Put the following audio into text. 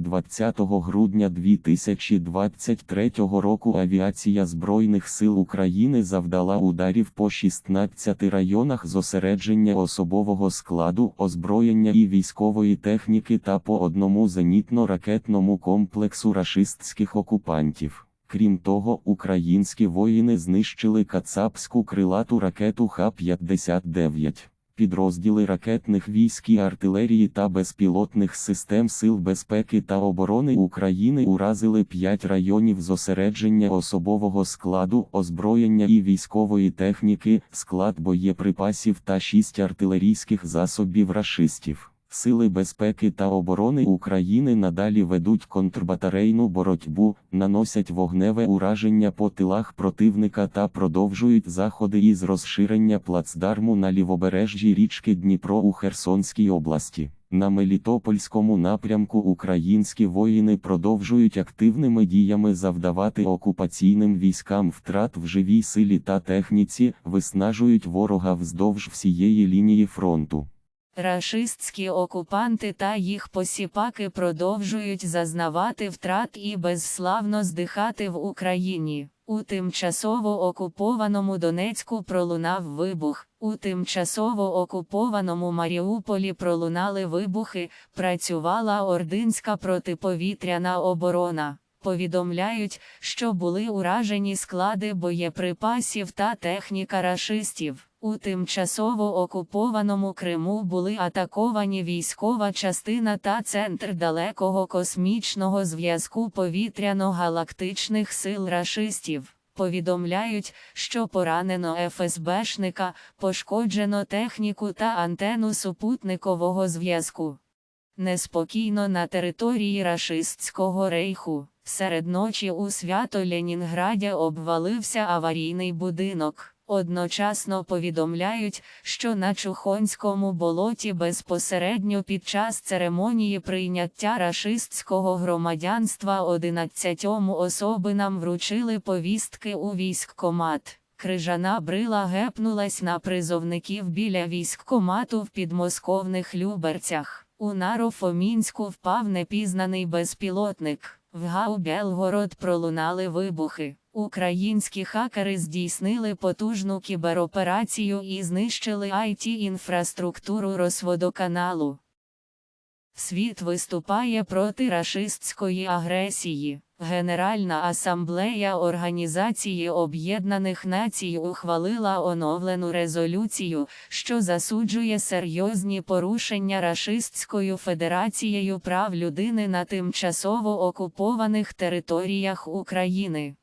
20 грудня 2023 року авіація Збройних сил України завдала ударів по 16 районах зосередження особового складу, озброєння і військової техніки та по одному зенітно-ракетному комплексу рашистських окупантів. Крім того, українські воїни знищили кацапську крилату ракету Х-59. Підрозділи ракетних військ і артилерії та безпілотних систем Сил безпеки та оборони України уразили 5 районів зосередження особового складу, озброєння і військової техніки, склад боєприпасів та 6 артилерійських засобів рашистів. Сили безпеки та оборони України надалі ведуть контрбатарейну боротьбу, наносять вогневе ураження по тилах противника та продовжують заходи із розширення плацдарму на лівобережжі річки Дніпро у Херсонській області. На Мелітопольському напрямку українські воїни продовжують активними діями завдавати окупаційним військам втрат в живій силі та техніці, виснажують ворога вздовж всієї лінії фронту. Рашистські окупанти та їх посіпаки продовжують зазнавати втрат і безславно здихати в Україні. У тимчасово окупованому Донецьку пролунав вибух, у тимчасово окупованому Маріуполі пролунали вибухи, працювала ординська протиповітряна оборона. Повідомляють, що були уражені склади боєприпасів та техніка рашистів. У тимчасово окупованому Криму були атаковані військова частина та центр далекого космічного зв'язку повітряно-галактичних сил рашистів. Повідомляють, що поранено ФСБшника, пошкоджено техніку та антенну супутникового зв'язку. Неспокійно на території рашистського рейху. Серед ночі у свято Ленінграді обвалився аварійний будинок. Одночасно повідомляють, що на Чухонському болоті безпосередньо під час церемонії прийняття рашистського громадянства 11 особинам вручили повістки у військкомат. Крижана брила гепнулась на призовників біля військкомату в підмосковних Люберцях. У Нарофомінську впав непізнаний безпілотник. В Гау Белгород пролунали вибухи. Українські хакери здійснили потужну кібероперацію і знищили IT-інфраструктуру Росводоканалу. Світ виступає проти рашистської агресії. Генеральна асамблея Організації Об'єднаних Націй ухвалила оновлену резолюцію, що засуджує серйозні порушення Рашистською Федерацією прав людини на тимчасово окупованих територіях України.